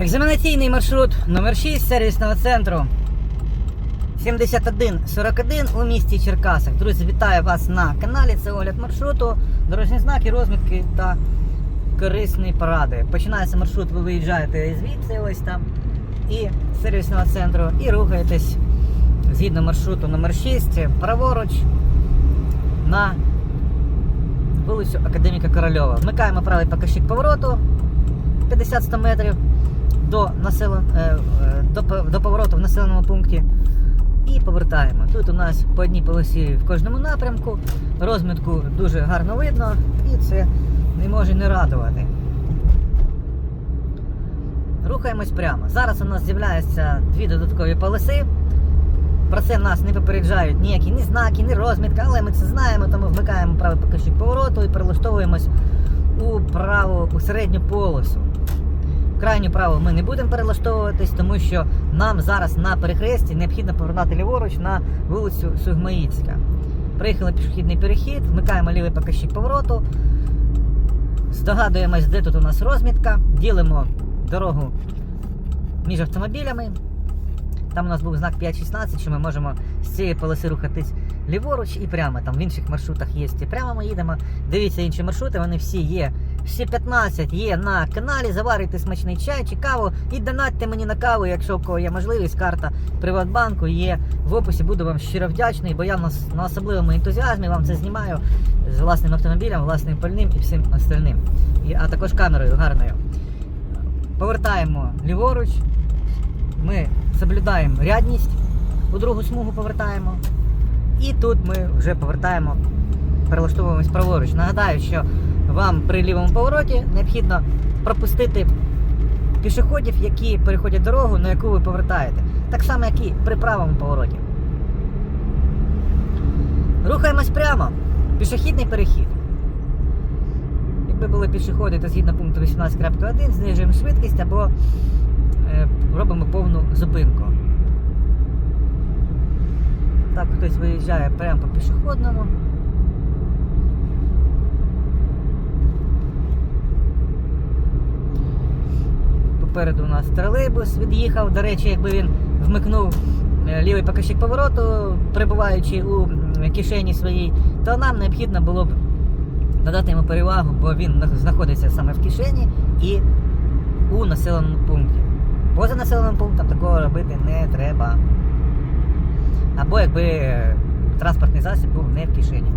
Екзаменаційний маршрут номер 6 сервісного центру 7141 у місті Черкасах. Друзі, вітаю вас на каналі. Це огляд маршруту, дорожні знаки, розмітки та корисні поради. Починається маршрут, ви виїжджаєте звідси, ось там, і сервісного центру, і рухаєтесь згідно маршруту номер 6 праворуч на вулицю Академіка Корольова. Вмикаємо правий покажчик повороту 50-100 метрів до, насел... е, е, до, до повороту в населеному пункті. І повертаємо. Тут у нас по одній полосі в кожному напрямку. Розмітку дуже гарно видно і це не може не радувати. Рухаємось прямо. Зараз у нас з'являються дві додаткові полоси. Про це нас не попереджають ніякі ні знаки, ні розмітка, але ми це знаємо, тому вмикаємо правий покажчик повороту і перелаштовуємось у праву, у середню полосу. Крайню праву ми не будемо перелаштовуватись, тому що нам зараз на перехресті необхідно повернути ліворуч на вулицю Сугмаїцька. Приїхали пішохідний перехід, вмикаємо лівий покажчик повороту, здогадуємось, де тут у нас розмітка, ділимо дорогу між автомобілями. Там у нас був знак 5.16, що ми можемо з цієї полоси рухатись ліворуч і прямо. Там в інших маршрутах є прямо ми їдемо. Дивіться інші маршрути, вони всі є. Всі 15 є на каналі. Заварюйте смачний чай чи каву і донатьте мені на каву, якщо у кого є можливість. Карта Приватбанку є в описі. Буду вам щиро вдячний, бо я на, на особливому ентузіазмі вам це знімаю з власним автомобілем, власним пальним і всім остальним. І, а також камерою гарною. Повертаємо ліворуч. Ми соблюдаємо рядність, у другу смугу повертаємо. І тут ми вже повертаємо, перелаштовуємось праворуч. Нагадаю, що вам при лівому повороті необхідно пропустити пішоходів, які переходять дорогу, на яку ви повертаєте. Так само, як і при правому повороті. Рухаємось прямо. Пішохідний перехід. Якби були пішоходи, то згідно пункту 18.1 знижуємо швидкість або е, робимо повну зупинку. Так, хтось виїжджає прямо по пішохідному. Попереду у нас тролейбус від'їхав. До речі, якби він вмикнув е, лівий покажчик повороту, перебуваючи у кишені своїй, то нам необхідно було б надати йому перевагу, бо він знаходиться саме в кишені і у населеному пункті. Поза населеним пунктом такого робити не треба. Або якби е, транспортний засіб був не в кишені.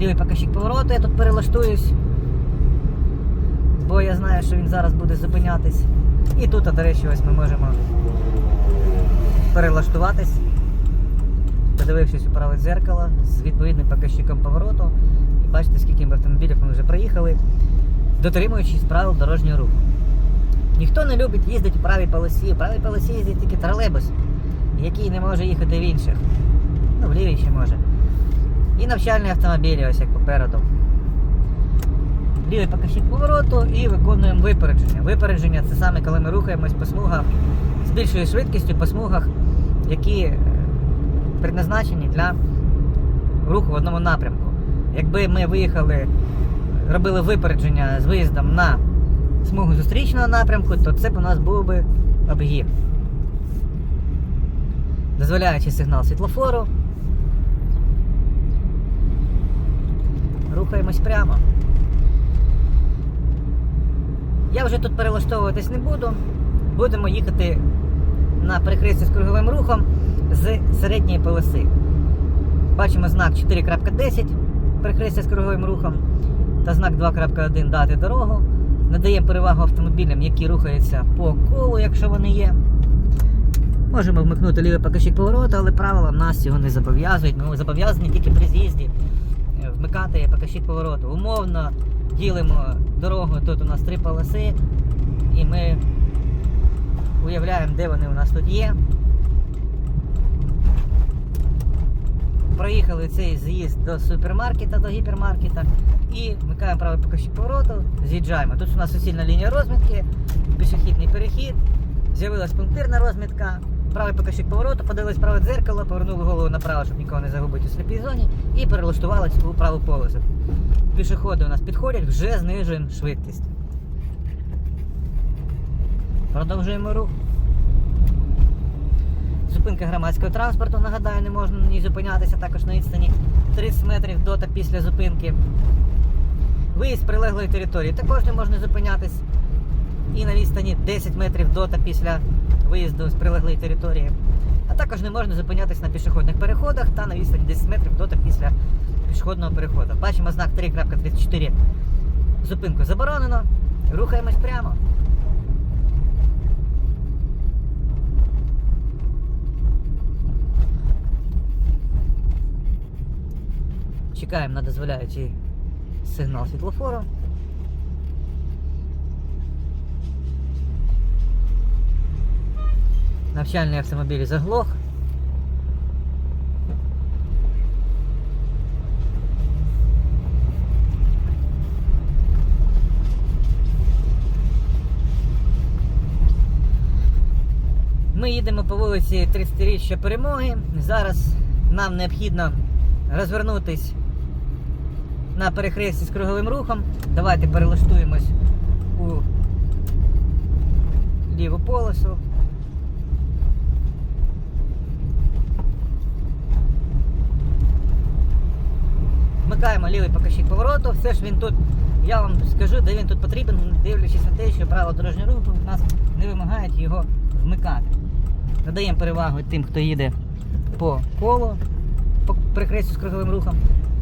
Лівий покажчик повороту, я тут перелаштуюсь. Бо я знаю, що він зараз буде зупинятись. І тут, до речі, ось ми можемо перелаштуватись, подивившись у праве дзеркало з відповідним показчиком повороту. І бачите, скільки автомобілів ми вже проїхали, дотримуючись правил дорожнього руху. Ніхто не любить їздити у правій полосі. У правій полосі їздить тільки тролейбус, який не може їхати в інших. Ну, в лівій ще може. І навчальні автомобілі, ось як попереду. Лівий покажчик повороту і виконуємо випередження. Випередження це саме коли ми рухаємось по смугах з більшою швидкістю по смугах, які е, предназначені для руху в одному напрямку. Якби ми виїхали, робили випередження з виїздом на смугу зустрічного напрямку, то це б у нас був би обгін. Дозволяючи сигнал світлофору. Рухаємось прямо. Я вже тут перелаштовуватись не буду. Будемо їхати на перехресті з круговим рухом з середньої полоси. Бачимо знак 4.10 перехрестя з круговим рухом та знак 2.1 дати дорогу. Надаємо перевагу автомобілям, які рухаються по колу, якщо вони є. Можемо вмикнути лівий покажчик повороту, але правила нас цього не зобов'язують. Ми зобов'язані тільки при з'їзді вмикати покажчик повороту. Умовно ділимо дорогу, тут у нас три полоси, і ми уявляємо, де вони у нас тут є. Проїхали цей з'їзд до супермаркета, до гіпермаркета і вмикаємо правий покажчик повороту, з'їжджаємо. Тут у нас суцільна лінія розмітки, пішохідний перехід, з'явилась пунктирна розмітка, правий покажчик повороту, подивились праве дзеркало, повернули голову направо, щоб нікого не загубити у сліпій зоні, і перелаштувались у праву полосу. Пішоходи у нас підходять, вже знижуємо швидкість. Продовжуємо рух. Зупинка громадського транспорту, нагадаю, не можна на ній зупинятися, також на відстані 30 метрів до та після зупинки. Виїзд прилеглої території також не можна зупинятись. І на відстані 10 метрів до та після виїзду з прилеглої території. А також не можна зупинятись на пішохідних переходах та на відстані 10 метрів до та після пішохідного переходу. Бачимо знак 3.34. Зупинку заборонено. Рухаємось прямо. Чекаємо на дозволяючий сигнал світлофору. Навчальний автомобіль заглох. Ми їдемо по вулиці 30-річчя перемоги. Зараз нам необхідно розвернутись на перехресті з круговим рухом. Давайте перелаштуємось у ліву полосу. Вмикаємо лівий покажчик повороту. Все ж він тут, я вам скажу, де він тут потрібен, дивлячись на те, що правила дорожнього руху нас не вимагають його вмикати. Надаємо перевагу тим, хто їде по колу, по перехрестю з круговим рухом.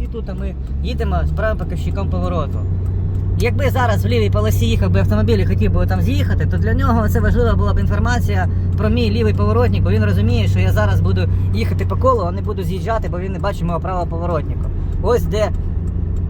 І тут ми їдемо з правим показчиком повороту. Якби зараз в лівій полосі їхав би автомобіль і хотів би там з'їхати, то для нього це важлива була б інформація про мій лівий поворотник, бо він розуміє, що я зараз буду їхати по колу, а не буду з'їжджати, бо він не бачить мого правого поворотника. Ось де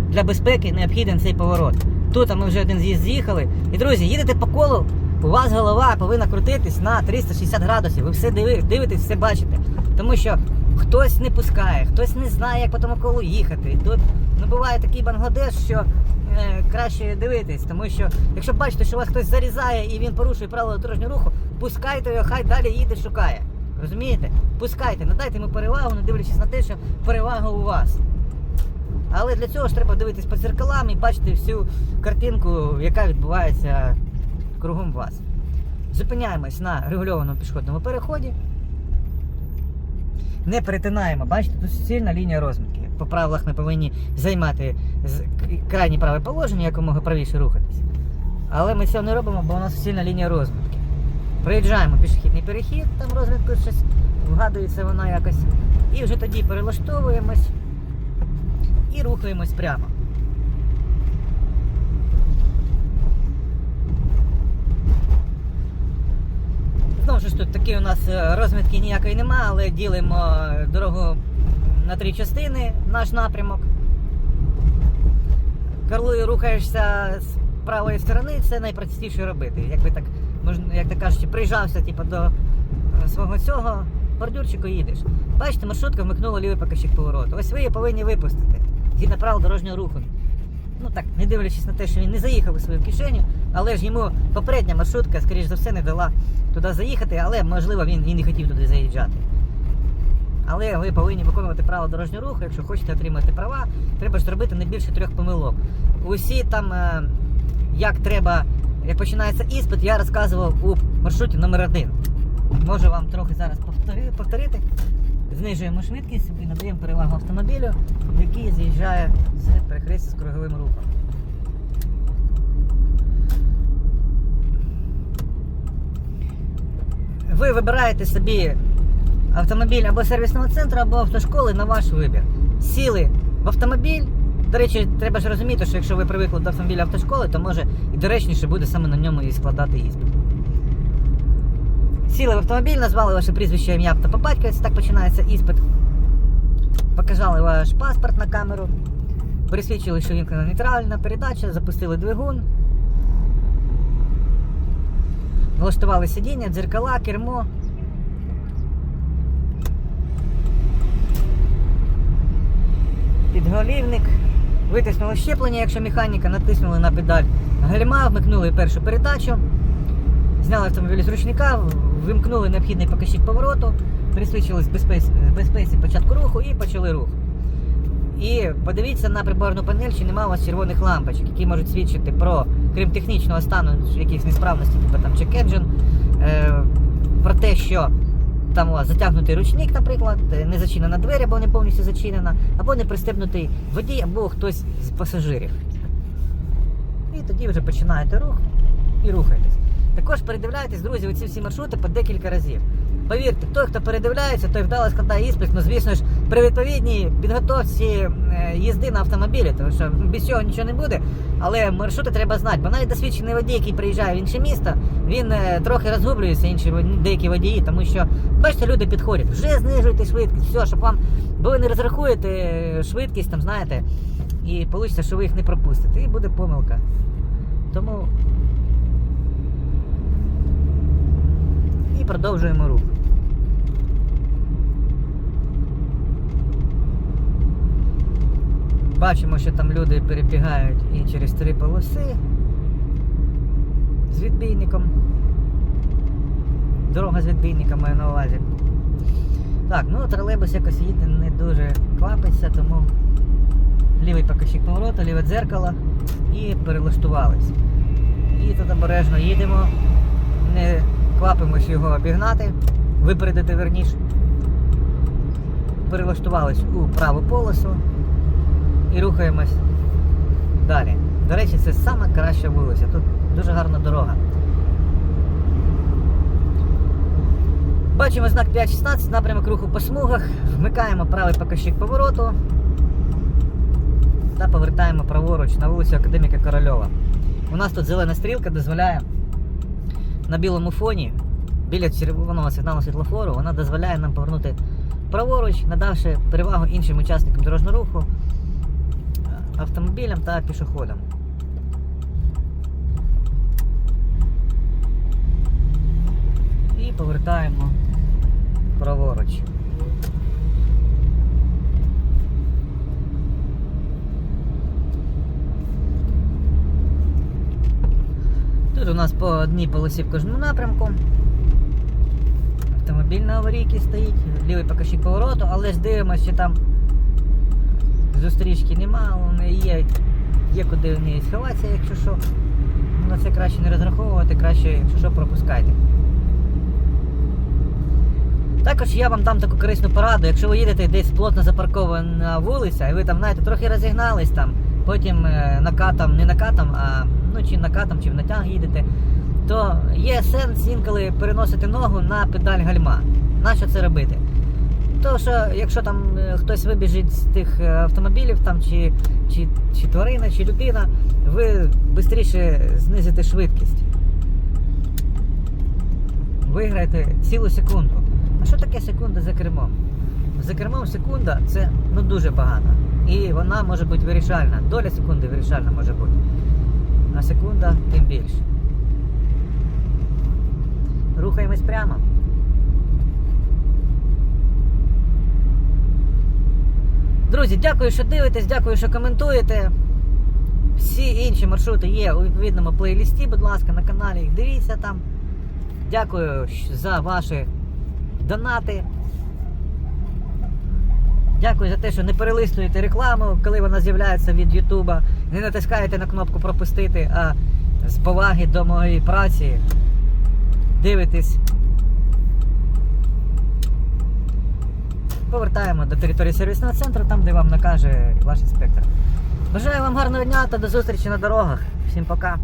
для безпеки необхіден цей поворот. Тут ми вже один з'їзд з'їхали. І друзі, їдете по колу, у вас голова повинна крутитись на 360 градусів. Ви все дивитесь, все бачите. Тому що хтось не пускає, хтось не знає, як по тому колу їхати. І тут ну, буває такий Бангладеш, що е, краще дивитись, тому що якщо бачите, що вас хтось зарізає і він порушує правила дорожнього руху, пускайте його, хай далі їде, шукає. Розумієте? Пускайте, надайте йому перевагу, не дивлячись на те, що перевага у вас. Але для цього ж треба дивитись по зеркалам і бачити всю картинку, яка відбувається кругом вас. Зупиняємось на регульованому пішохідному переході. Не перетинаємо, бачите, тут суцільна лінія розмітки. По правилах ми повинні займати крайнє праве положення, якомога правіше рухатись. Але ми цього не робимо, бо у нас суцільна лінія розмітки. Проїжджаємо пішохідний перехід, там розміткою щось вгадується вона якось. І вже тоді перелаштовуємось і рухаємось прямо. Знову ж тут такі у нас е, розмітки ніякої нема, але ділимо е, дорогу на три частини, наш напрямок. Коли рухаєшся з правої сторони, це найпростіше робити. Якби так, як так кажучи, приїжджався типу, до е, свого цього бордюрчику їдеш. Бачите, маршрутка вмикнула лівий покажчик повороту. Ось ви її повинні випустити згідно правил дорожнього руху. Ну так, не дивлячись на те, що він не заїхав у свою кишеню, але ж йому попередня маршрутка, скоріш за все, не дала туди заїхати, але можливо він і не хотів туди заїжджати. Але ви повинні виконувати правила дорожнього руху, якщо хочете отримати права, треба ж зробити не більше трьох помилок. Усі там, е, як треба, як починається іспит, я розказував у маршруті номер 1 Можу вам трохи зараз повторити. Знижуємо швидкість і надаємо перевагу автомобілю, який з'їжджає з перехрестя з круговим рухом. Ви вибираєте собі автомобіль або сервісного центру, або автошколи на ваш вибір. Сіли в автомобіль. До речі, треба ж розуміти, що якщо ви привикли до автомобіля автошколи, то може і доречніше буде саме на ньому і складати іспит. Сіли в автомобіль, назвали ваше прізвище, ім'я та по батькові, так починається іспит. Показали ваш паспорт на камеру, пересвідчили, що вімкнена нейтральна передача, запустили двигун. Налаштували сидіння, дзеркала, кермо. Підголівник. Витиснули щеплення, якщо механіка, натиснули на педаль гальма, вмикнули першу передачу. Зняли автомобіль з ручника, вимкнули необхідний показчик повороту, присвідчились безпеці, початку руху і почали рух. І подивіться на приборну панель, чи немає у вас червоних лампочок, які можуть свідчити про крім технічного стану, якихось несправностей, типу там check engine, е, про те, що там у вас затягнутий ручник, наприклад, е, не зачинена двері, або не повністю зачинена, або не пристебнутий водій, або хтось з пасажирів. І тоді вже починаєте рух і рухаєтесь. Також передивляйтесь, друзі, оці всі маршрути по декілька разів. Повірте, той, хто передивляється, той вдало складає іспит, ну звісно ж, при відповідній підготовці е, їзди на автомобілі, тому що без цього нічого не буде. Але маршрути треба знати, бо навіть досвідчений водій, який приїжджає в інше місто, він е, трохи розгублюється, інші деякі водії, тому що бачите, люди підходять, вже знижуйте швидкість, все, щоб вам, бо ви не розрахуєте е, швидкість, там знаєте, і вийде, що ви їх не пропустите, і буде помилка. Тому продовжуємо рух. Бачимо, що там люди перебігають і через три полоси з відбійником. Дорога з відбійником маю на увазі. Так, ну тролейбус якось їде не дуже квапиться, тому лівий покажчик повороту, ліве дзеркало і перелаштувались. І тут обережно їдемо, не квапимось його обігнати, випередити верніше. Перелаштувались у праву полосу і рухаємось далі. До речі, це сама краща вулиця. Тут дуже гарна дорога. Бачимо знак 5.16, напрямок руху по смугах, вмикаємо правий покажчик повороту та повертаємо праворуч на вулицю Академіка Корольова. У нас тут зелена стрілка дозволяє на білому фоні біля червоного сигналу світлофору, вона дозволяє нам повернути праворуч, надавши перевагу іншим учасникам дорожнього руху, автомобілям та пішоходам. І повертаємо праворуч. Тут у нас по одній полосі в кожному напрямку. Автомобіль на аварійці стоїть, лівий покажчик повороту, але ж дивимося, що там зустрічки нема, вони є, є куди в неї сховатися, якщо що. На це краще не розраховувати, краще, якщо що, пропускайте. Також я вам дам таку корисну пораду, якщо ви їдете десь плотно запаркована вулиця, і ви там, знаєте, трохи розігнались там, потім е, накатом, не накатом, а ну чи накатом, чи в натяг їдете, то є сенс інколи переносити ногу на педаль гальма. Нащо це робити? То що якщо там е, хтось вибіжить з тих е, автомобілів, там чи, чи, чи тварина, чи людина, ви швидше знизите швидкість. Виграєте цілу секунду. А що таке секунда за кермом? За кермом секунда це ну дуже багато. І вона може бути вирішальна. Доля секунди вирішальна може бути. А секунда тим більше. Рухаємось прямо. Друзі, дякую, що дивитесь, дякую, що коментуєте. Всі інші маршрути є у відповідному плейлісті, будь ласка, на каналі їх дивіться там. Дякую за ваші донати. Дякую за те, що не перелистуєте рекламу, коли вона з'являється від Ютуба. Не натискаєте на кнопку пропустити, а з поваги до моєї праці дивитесь. Повертаємо до території сервісного центру, там, де вам накаже ваш інспектор. Бажаю вам гарного дня та до зустрічі на дорогах. Всім пока.